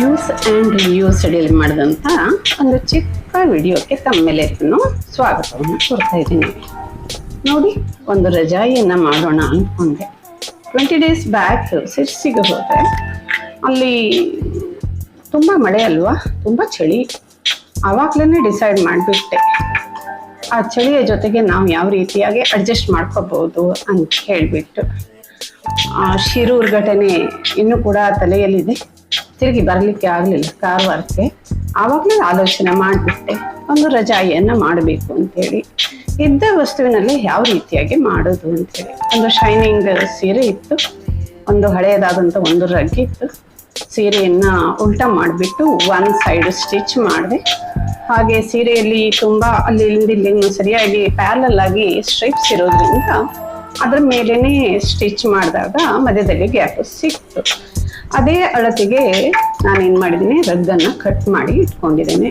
Use and reuse ಸ್ಟಡಿಯಲ್ಲಿ ಮಾಡಿದಂಥ ಒಂದು ಚಿಕ್ಕ ವಿಡಿಯೋಕ್ಕೆ ತಮ್ಮ ಎಲ್ಲರಿಗೂ ಸ್ವಾಗತವನ್ನು ಕೊಡ್ತಾ ಇದ್ದೀನಿ. ನೋಡಿ, ಒಂದು ರಜಾಯಿಯನ್ನು ಮಾಡೋಣ ಅಂದ್ಕೊಂಡೆ. ಟ್ವೆಂಟಿ ಡೇಸ್ ಬ್ಯಾಕ್ ಸಿರ್ಸಿಗೆ ಹೋದೆ. ಅಲ್ಲಿ ತುಂಬ ಮಳೆ ಅಲ್ವಾ? ತುಂಬ ಚಳಿ. ಆವಾಗಲೇ ಡಿಸೈಡ್ ಮಾಡಿಬಿಟ್ಟೆ. ಆ ಚಳಿಯ ಜೊತೆಗೆ ನಾವು ಯಾವ ರೀತಿಯಾಗಿ ಅಡ್ಜಸ್ಟ್ ಮಾಡ್ಕೋಬೋದು ಅಂತ ಹೇಳಿಬಿಟ್ಟು, ಆ ಶಿರೂರ್ ಘಟನೆ ಇನ್ನೂ ಕೂಡ ತಲೆಯಲ್ಲಿದೆ. ತಿರುಗಿ ಬರಲಿಕ್ಕೆ ಆಗಲಿಲ್ಲ ಕಾರವಾರಕ್ಕೆ ಆವಾಗಲೇ ಆಲೋಚನೆ ಮಾಡಿಬಿಟ್ಟೆ. ಒಂದು ರಜಾಯಿಯನ್ನು ಮಾಡಬೇಕು ಅಂತೇಳಿ. ಇದ್ದ ವಸ್ತುವಿನಲ್ಲಿ ಯಾವ ರೀತಿಯಾಗಿ ಮಾಡೋದು ಅಂತೇಳಿ. ಒಂದು ಶೈನಿಂಗ್ ಸೀರೆ ಇತ್ತು. ಒಂದು ಹಳೆಯದಾದಂಥ ಒಂದು ರಗ್ ಇತ್ತು. ಸೀರೆಯನ್ನು ಉಲ್ಟ ಮಾಡಿಬಿಟ್ಟು ಒನ್ ಸೈಡ್ ಸ್ಟಿಚ್ ಮಾಡಿದೆ. ಹಾಗೆ ಸೀರೆಯಲ್ಲಿ ತುಂಬ ಅಲ್ಲಿ ಇಲ್ಲಿಂದ ಸರಿಯಾಗಿ ಪ್ಯಾರಲಲ್ ಆಗಿ ಸ್ಟ್ರೈಪ್ಸ್ ಇರೋದ್ರಿಂದ ಅದ್ರ ಮೇಲೇ ಸ್ಟಿಚ್ ಮಾಡಿದಾಗ ಮಧ್ಯದಲ್ಲಿ ಗ್ಯಾಪ್ ಸಿಕ್ತು. ಅದೇ ಅಳತೆಗೆ ನಾನೇನು ಮಾಡಿದ್ದೀನಿ ರಗ್ಗನ್ನು ಕಟ್ ಮಾಡಿ ಇಟ್ಕೊಂಡಿದ್ದೇನೆ.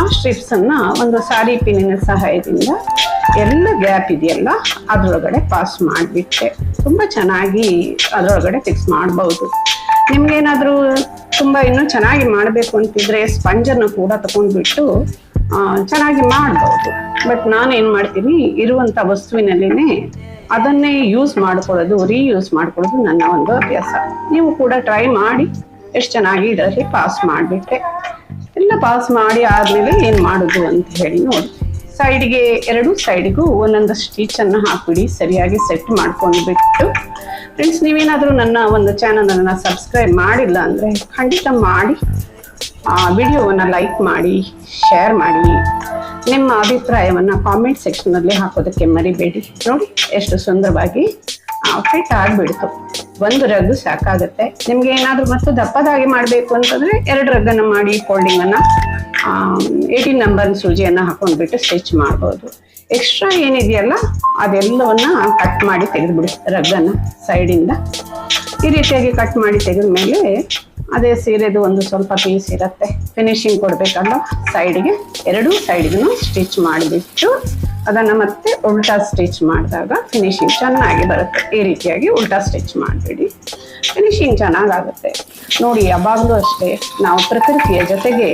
ಆ ಸ್ಟ್ರಿಪ್ಸನ್ನು ಒಂದು ಸಾರಿ ಪಿನ್ನಿನ ಸಹಾಯದಿಂದ ಎಲ್ಲ ಗ್ಯಾಪ್ ಇದೆಯಲ್ಲ, ಅದರೊಳಗಡೆ ಪಾಸ್ ಮಾಡಿಬಿಟ್ಟೆ. ತುಂಬ ಚೆನ್ನಾಗಿ ಅದರೊಳಗಡೆ ಫಿಕ್ಸ್ ಮಾಡ್ಬೋದು. ನಿಮ್ಗೇನಾದರೂ ತುಂಬ ಇನ್ನೂ ಚೆನ್ನಾಗಿ ಮಾಡಬೇಕು ಅಂತಿದ್ರೆ ಸ್ಪಂಜನ್ನು ಕೂಡ ತಗೊಂಡ್ಬಿಟ್ಟು ಚೆನ್ನಾಗಿ ಮಾಡ್ಬೋದು. ಬಟ್ ನಾನೇನು ಮಾಡ್ತೀನಿ ಇರುವಂಥ ವಸ್ತುವಿನಲ್ಲಿನೇ ಅದನ್ನೇ ಯೂಸ್ ಮಾಡ್ಕೊಳ್ಳೋದು ರೀಯೂಸ್ ಮಾಡ್ಕೊಳ್ಳೋದು ನನ್ನ ಒಂದು ಅಭ್ಯಾಸ. ನೀವು ಕೂಡ ಟ್ರೈ ಮಾಡಿ, ಎಷ್ಟು ಚೆನ್ನಾಗಿ ಇದರಲ್ಲಿ ಪಾಸ್ ಮಾಡಿಬಿಟ್ಟೆ ಎಲ್ಲ ಪಾಸ್ ಮಾಡಿ ಆದಮೇಲೆ ಏನು ಮಾಡೋದು ಅಂತ ಹೇಳಿ ನೋಡಿ. ಸೈಡ್ಗೆ ಎರಡು ಸೈಡ್ಗೂ ಒಂದೊಂದು ಸ್ಟಿಚನ್ನು ಹಾಕಿಬಿಡಿ, ಸರಿಯಾಗಿ ಸೆಟ್ ಮಾಡ್ಕೊಂಡು ಬಿಟ್ಟು ಫ್ರೆಂಡ್ಸ್ ನೀವೇನಾದರೂ ನನ್ನ ಒಂದು ಚಾನಲನ್ನು ಸಬ್ಸ್ಕ್ರೈಬ್ ಮಾಡಿಲ್ಲ ಅಂದರೆ ಖಂಡಿತ ಮಾಡಿ. ವಿಡಿಯೋವನ್ನು ಲೈಕ್ ಮಾಡಿ ಶೇರ್ ಮಾಡಿ, ನಿಮ್ಮ ಅಭಿಪ್ರಾಯವನ್ನು ಕಾಮೆಂಟ್ ಸೆಕ್ಷನಲ್ಲಿ ಹಾಕೋದಕ್ಕೆ ಮರಿಬೇಡಿ. ನೋಡಿ, ಎಷ್ಟು ಸುಂದರವಾಗಿ ಫಿಟ್ ಆಗಿಬಿಡ್ತು. ಒಂದು ರಗ್ಗು ಸಾಕಾಗುತ್ತೆ. ನಿಮಗೆ ಏನಾದರೂ ಮತ್ತು ದಪ್ಪದಾಗಿ ಮಾಡಬೇಕು ಅಂತಂದರೆ ಎರಡು ರಗ್ಗನ್ನು ಮಾಡಿ ಫೋಲ್ಡಿಂಗನ್ನು ಏಯ್ಟೀನ್ ನಂಬರ್ ಸೂಜಿಯನ್ನು ಹಾಕೊಂಡ್ಬಿಟ್ಟು ಸ್ಟಿಚ್ ಮಾಡ್ಬೋದು. ಎಕ್ಸ್ಟ್ರಾ ಏನಿದೆಯಲ್ಲ, ಅದೆಲ್ಲವನ್ನು ಕಟ್ ಮಾಡಿ ತೆಗೆದುಬಿಡಿ ರಗ್ಗನ್ನು ಸೈಡಿಂದ ಈ ರೀತಿಯಾಗಿ ಕಟ್ ಮಾಡಿ ತೆಗೆದ ಮೇಲೆ ಅದೇ ಸೀರೆದು ಒಂದು ಸ್ವಲ್ಪ ಪೀಸ್ ಇರುತ್ತೆ. ಫಿನಿಶಿಂಗ್ ಕೊಡಬೇಕಲ್ಲ ಸೈಡ್ಗೆ ಎರಡೂ ಸೈಡ್ಗೂ ಸ್ಟಿಚ್ ಮಾಡಿಬಿಟ್ಟು ಅದನ್ನು ಮತ್ತೆ ಉಲ್ಟಾ ಸ್ಟಿಚ್ ಮಾಡಿದಾಗ ಫಿನಿಶಿಂಗ್ ಚೆನ್ನಾಗಿ ಬರುತ್ತೆ. ಈ ರೀತಿಯಾಗಿ ಉಲ್ಟಾ ಸ್ಟಿಚ್ ಮಾಡಿಬಿಡಿ. ಫಿನಿಶಿಂಗ್ ಚೆನ್ನಾಗಾಗುತ್ತೆ. ನೋಡಿ, ಯಾವಾಗಲೂ ಅಷ್ಟೇ ನಾವು ಪ್ರಕೃತಿಯ ಜೊತೆಗೆ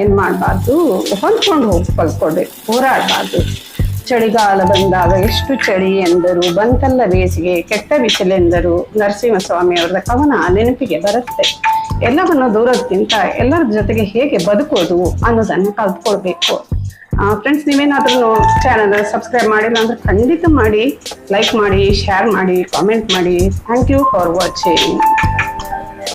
ಏನು ಮಾಡಬಾರ್ದು? ಹೊಂದ್ಕೊಂಡು ಹೋಗಿ ಕಲ್ತ್ಕೊಳ್ಬೇಕು ಹೋರಾಡಬಾರ್ದು. ಚಳಿಗಾಲ ಬಂದಾಗ ಎಷ್ಟು ಚಳಿ ಎಂದರು, ಬಂತಲ್ಲ ಬೇಸಿಗೆ, ಕೆಟ್ಟ ಬಿಸಿಲೆಂದರು ನರಸಿಂಹಸ್ವಾಮಿ ಅವರ ಕವನ ನೆನಪಿಗೆ ಬರುತ್ತೆ. ಎಲ್ಲವನ್ನು ದೂರಕ್ಕಿಂತ ಎಲ್ಲರ ಜೊತೆಗೆ ಹೇಗೆ ಬದುಕೋದು ಅನ್ನೋದನ್ನ ಕಲ್ತ್ಕೊಳ್ಬೇಕು. ಫ್ರೆಂಡ್ಸ್ ನೀವೇನಾದ್ರೂ ಚಾನಲ್ ಸಬ್ಸ್ಕ್ರೈಬ್ ಮಾಡಿಲ್ಲ ಅಂದ್ರೆ ಖಂಡಿತ ಮಾಡಿ ಲೈಕ್ ಮಾಡಿ ಶೇರ್ ಮಾಡಿ ಕಾಮೆಂಟ್ ಮಾಡಿ. Thank you for watching